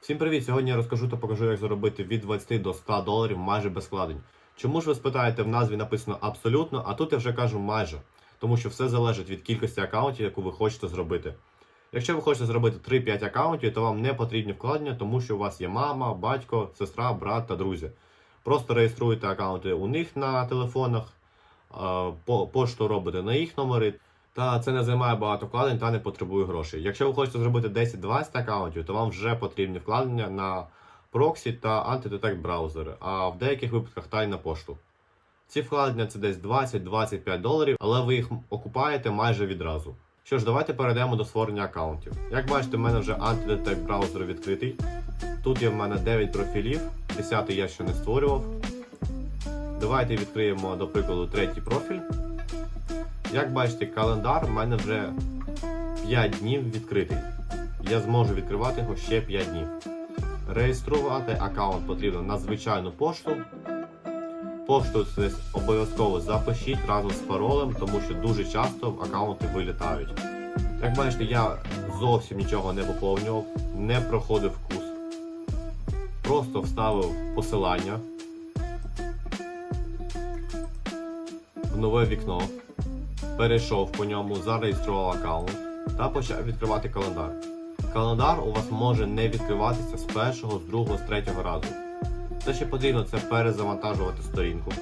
Всім привіт! Сьогодні я розкажу та покажу, як заробити від 20 до 100 доларів майже без вкладень. Чому ж ви спитаєте, в назві написано абсолютно, а тут я вже кажу майже, тому що все залежить від кількості аккаунтів, яку ви хочете зробити. Якщо ви хочете зробити 3-5 аккаунтів, то вам не потрібні вкладення, тому що у вас є мама, батько, сестра, брат та друзі. Просто реєструєте аккаунти у них на телефонах, пошту робите на їх номери. Та це не займає багато вкладень та не потребує грошей. Якщо ви хочете зробити 10-20 аккаунтів, то вам вже потрібні вкладення на проксі та антидетект браузери, а в деяких випадках та й на пошту. Ці вкладення це десь 20-25 доларів, але ви їх окупаєте майже відразу. Що ж, давайте перейдемо до створення аккаунтів. Як бачите, в мене вже антидетект браузер відкритий. Тут є в мене 9 профілів, 10 я ще не створював. Давайте відкриємо, до прикладу, третій профіль. Як бачите, календар в мене вже 5 днів відкритий. Я зможу відкривати його ще 5 днів. Реєструвати аккаунт потрібно на звичайну пошту. Пошту обов'язково запишіть разом з паролем, тому що дуже часто аккаунти вилітають. Як бачите, я зовсім нічого не поповнював, не проходив курс. Просто вставив посилання в нове вікно перейшов по ньому, зареєстрував аккаунт та почав відкривати календар. Календар у вас може не відкриватися з першого, з другого, з третього разу. Все, що потрібно, це перезавантажувати сторінку,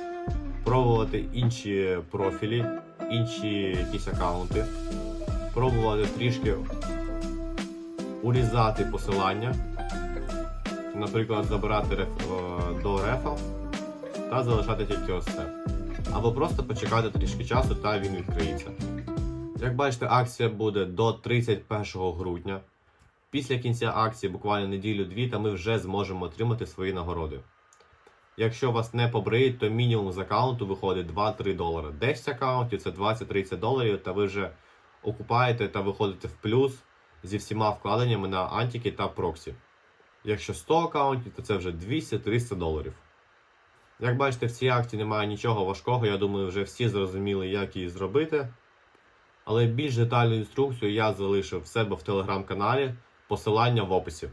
пробувати інші профілі, інші якісь аккаунти, пробувати трішки урізати посилання, наприклад, забирати реф, е, до рефа та залишати тільки ось це або просто почекати трішки часу та він відкриється. Як бачите, акція буде до 31 грудня. Після кінця акції, буквально неділю-дві, та ми вже зможемо отримати свої нагороди. Якщо вас не побриють, то мінімум з аккаунту виходить 2-3 долари. 10 аккаунтів це 20-30 доларів, та ви вже окупаєте та виходите в плюс зі всіма вкладеннями на антіки та проксі. Якщо 100 аккаунтів, то це вже 200-300 доларів. Як бачите, в цій акції немає нічого важкого, я думаю, вже всі зрозуміли, як її зробити. Але більш детальну інструкцію я залишив в себе в телеграм-каналі, посилання в описі.